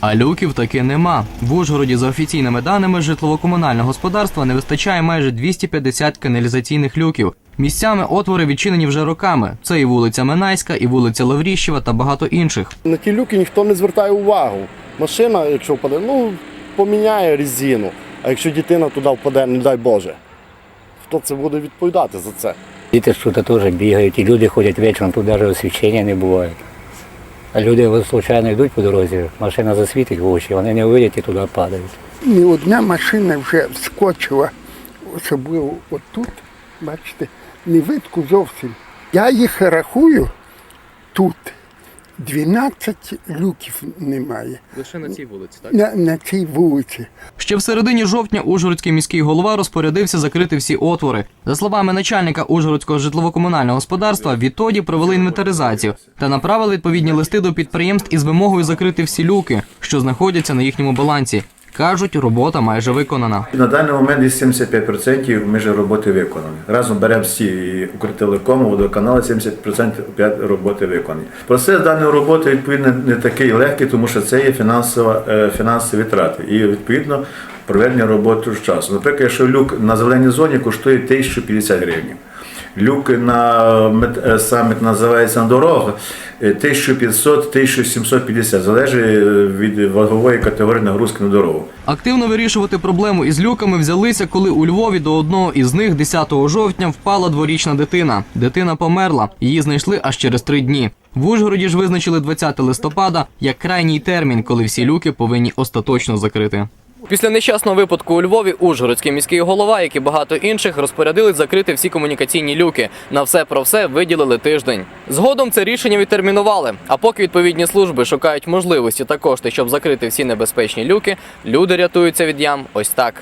А люків таки нема. В Ужгороді, за офіційними даними житлово-комунального господарства, не вистачає майже 250 каналізаційних люків. Місцями отвори відчинені вже роками. Це і вулиця Минайська, і вулиця Лавріщева та багато інших. На ті люки ніхто не звертає увагу. Машина, якщо впаде, ну поміняє резину. А якщо дитина туди впаде, не дай Боже, хто це буде відповідати за це? Діти ж тут теж бігають, і люди ходять вечором, тут навіть освітлення не буває. А люди случайно йдуть по дорозі, машина засвітить в очі, вони не вийдуть і туди падають. Ні одна машина вже вскочила, особливо отут, бачите, не видку зовсім. Я їх рахую тут. 12 люків немає Лише на цій вулиці, так? на, на цій вулиці. Ще в середині жовтня Ужгородський міський голова розпорядився закрити всі отвори. За словами начальника Ужгородського житлово-комунального господарства, відтоді провели інвентаризацію та направили відповідні листи до підприємств із вимогою закрити всі люки, що знаходяться на їхньому балансі. Кажуть, робота майже виконана. На даний момент десь 75% межі роботи виконані. Разом беремо всі і Укртелеком, водоканали, 70% роботи виконані. Процес даної роботи відповідно не такий легкий, тому що це є фінансова, е, фінансові витрати. І відповідно проведення роботи з часу. Наприклад, якщо люк на зеленій зоні коштує 1050 гривень. Люк на е, саміт називається на дорогах е, 1500-1750, залежить е, від вагової категорії нагрузки на дорогу. Активно вирішувати проблему із люками взялися, коли у Львові до одного із них 10 жовтня впала дворічна дитина. Дитина померла. Її знайшли аж через три дні. В Ужгороді ж визначили 20 листопада як крайній термін, коли всі люки повинні остаточно закрити. Після нещасного випадку у Львові Ужгородський міський голова, як і багато інших, розпорядились закрити всі комунікаційні люки. На все про все виділили тиждень. Згодом це рішення відтермінували. А поки відповідні служби шукають можливості та кошти, щоб закрити всі небезпечні люки, люди рятуються від ям ось так.